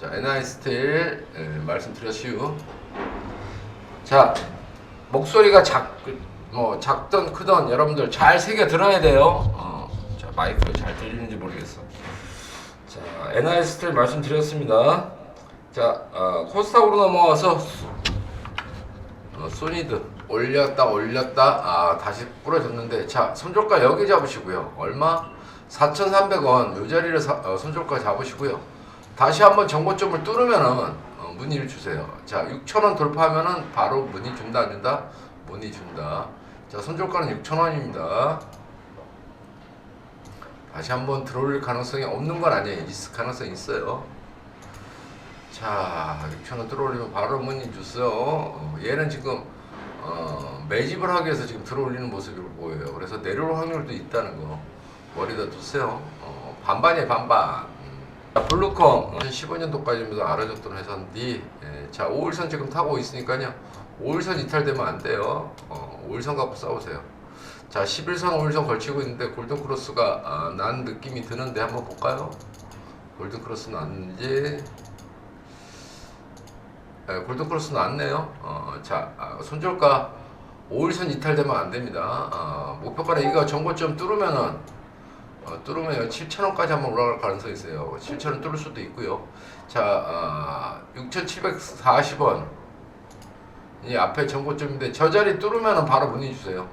자, NI 스틸 예, 말씀드렸슈. 자, 목소리가 작, 뭐 작던 크던 여러분들 잘 새겨 들어야 돼요. 어, 자, 마이크 잘 들리는지 모르겠어. 자, NI 스틸 말씀드렸습니다. 자, 어, 코스닥으로 넘어와서 어, 소니드 올렸다 올렸다 아 다시 부러졌는데 자 손절가 여기 잡으시고요 얼마 4,300원 요 자리를 사, 어, 손절가 잡으시고요 다시 한번 정고점을 뚫으면은 어, 문의를 주세요 자 6,000원 돌파하면은 바로 문의 준다 안 준다 문의 준다 자 손절가는 6,000원입니다 다시 한번 들어올 가능성이 없는 건 아니에요 있을 가능성이 있어요 자, 6천원 들어올리면 바로 문의 주세요. 어, 얘는 지금 어, 매집을 하기 위해서 지금 들어올리는 모습이 보여요. 그래서 내려올 확률도 있다는 거 머리다 두세요. 어, 반반이에요, 반반. 음. 자, 블루컴 2015년도까지면서 알아줬던 회사인데 예, 자, 5일선 지금 타고 있으니까요. 5일선 이탈되면 안 돼요. 어, 5일선 갖고 싸우세요. 자, 11선, 5일선 걸치고 있는데 골든크로스가 아, 난 느낌이 드는데 한번 볼까요? 골든크로스 났는지 네, 골든크로스 났네요. 어, 자, 아, 손절가 5일선 이탈되면 안 됩니다. 어, 목표가는 이거 정고점 뚫으면은 어, 뚫으면 7,000원까지 한번 올라갈 가능성이 있어요. 7,000원 뚫을 수도 있고요. 자, 아, 6,740원. 이 앞에 정고점인데 저 자리 뚫으면은 바로 문의 주세요.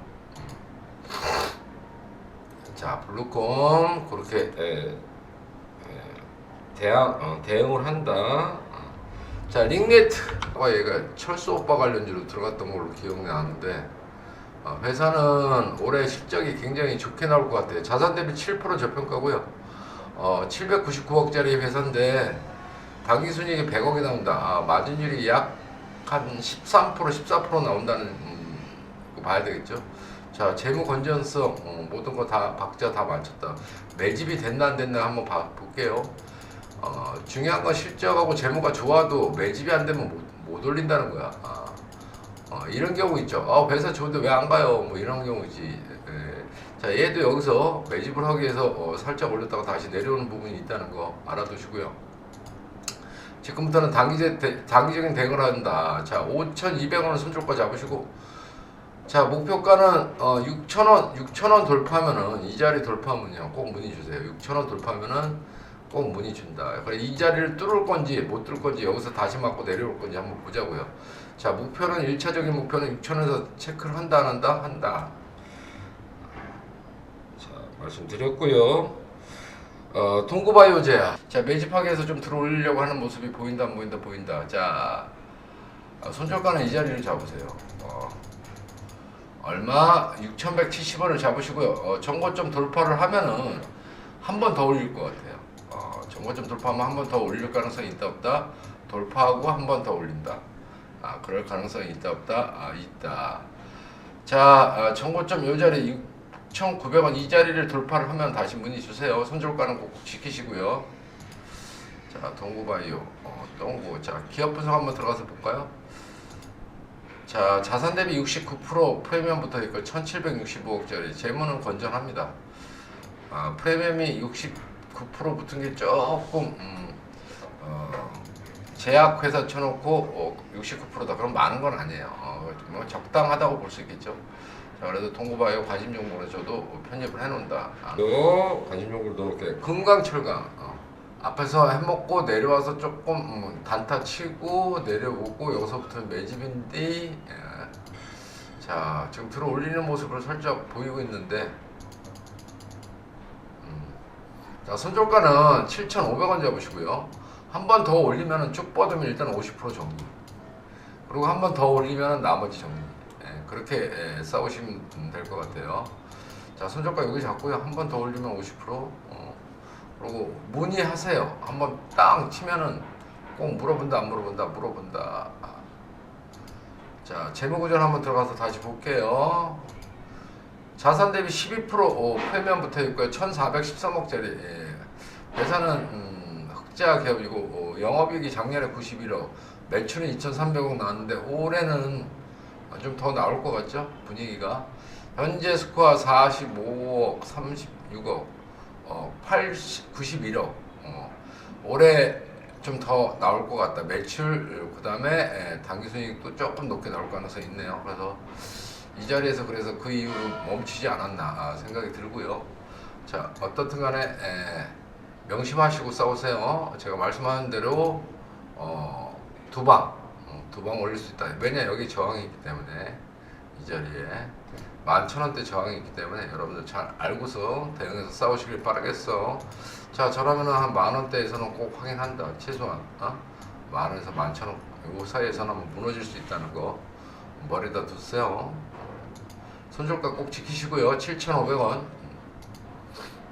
자, 블루콤 그렇게 에, 에, 대항 어, 대응을 한다. 어. 자, 링네트. 가 얘가 철수 오빠 관련주로 들어갔던 걸로 기억나는데 어, 회사는 올해 실적이 굉장히 좋게 나올 것 같아요. 자산 대비 7% 저평가고요. 어, 799억짜리 회사인데 당기 순이익이 100억이 나온다. 아, 마진율이 약 한 13% 14% 나온다는 음, 거 봐야 되겠죠. 자, 재무 건전성 어, 모든 거 다 박자 다 맞췄다. 매집이 됐나 안 됐나 한번 봐, 볼게요. 어, 중요한 건 실적하고 재무가 좋아도 매집이 안 되면 못, 못 올린다는 거야. 아, 어, 이런 경우 있죠. 아, 회사 좋은데 왜 안 가요? 뭐 이런 경우지. 예. 자, 얘도 여기서 매집을 하기 위해서 어, 살짝 올렸다가 다시 내려오는 부분이 있다는 거 알아두시고요. 지금부터는 단기적, 대, 단기적인 대응을 한다. 자, 5,200원을 손절가 잡으시고, 자, 목표가는 어, 6,000원, 6,000원 돌파하면은 이 자리 돌파하면요, 꼭 문의 주세요. 6,000원 돌파하면은 꼭 문의 준다. 그래 이 자리를 뚫을 건지 못 뚫을 건지 여기서 다시 맞고 내려올 건지 한번 보자고요. 자, 목표는 1차적인 목표는 6,000원에서 체크를 한다 안 한다 한다. 자, 말씀드렸고요. 어, 통고바이오 제야. 자, 매집하기 위해서 좀 들어올리려고 하는 모습이 보인다 안 보인다 보인다. 자, 어, 손절가는 이 자리를 잡으세요. 어, 얼마? 6,170원을 잡으시고요. 어, 정고점 돌파를 하면은 한 번 더 올릴 것 같아요. 어, 정고점 돌파하면 한 번 더 올릴 가능성이 있다 없다. 돌파하고 한 번 더 올린다. 아, 그럴 가능성이 있다 없다. 아, 있다. 자, 아, 정고점 요 자리 6,900원 이 자리를 돌파를 하면 다시 문의 주세요. 손절가는 꼭 지키시고요. 자, 동구바이오, 어, 동구. 자, 기업 분석 한번 들어가서 볼까요? 자, 자산 대비 69% 프리미엄부터 있고 1,765억짜리 재무는 건전합니다. 아, 프리미엄이 69% 붙은 게 조금 음, 어, 제약 회사 쳐놓고 어, 69%다. 그럼 많은 건 아니에요. 어, 뭐 적당하다고 볼 수 있겠죠. 자, 그래도 동구바이오 관심 정보를 저도 편입을 해놓는다. 아, 또 관심 정보를 넣을게. 금강철강. 어. 앞에서 해먹고 내려와서 조금 음, 단타 치고 내려오고 여기서부터 매집인데 예. 자 지금 들어 올리는 모습을 살짝 보이고 있는데 음. 자 손절가는 7,500원 잡으시고요 한 번 더 올리면 쭉 뻗으면 일단 50% 정리 그리고 한 번 더 올리면 나머지 정리 예, 그렇게 예, 싸우시면 될 것 같아요 자 손절가 여기 잡고요 한 번 더 올리면 50% 어. 그리고 문의하세요. 한번 땅 치면은 꼭 물어본다 안 물어본다 물어본다. 자 재무구절 한번 들어가서 다시 볼게요. 자산 대비 12% 어, 프리미엄 붙어 있고요. 1,413억짜리 예. 회사는 음, 흑자 기업이고 어, 영업이익이 작년에 91억, 매출은 2,300억 나왔는데 올해는 좀 더 나올 것 같죠? 분위기가 현재 스코어 45억, 36억. 어, 80, 91억. 어, 올해 좀 더 나올 것 같다. 매출 그 다음에 단기 순이익도 조금 높게 나올 가능성이 있네요. 그래서 이 자리에서 그래서 그 이후로 멈추지 않았나 아, 생각이 들고요. 자 어떻든 간에 에, 명심하시고 싸우세요. 제가 말씀하는 대로 어, 두방 두방 올릴 수 있다. 왜냐 여기 저항이 있기 때문에 이 자리에 만천 원대 저항이 있기 때문에 여러분들 잘 알고서 대응해서 싸우시길 바라겠어. 자 저라면은 한만 원대에서는 꼭 확인한다. 최소한 어? 만 원에서 만천 원. 요 사이에서는 무너질 수 있다는 거 머리다 두세요. 손절가 꼭 지키시고요. 7,500원.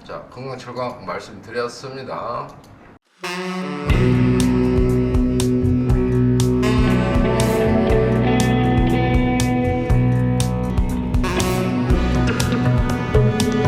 자 건강 철강 말씀드렸습니다.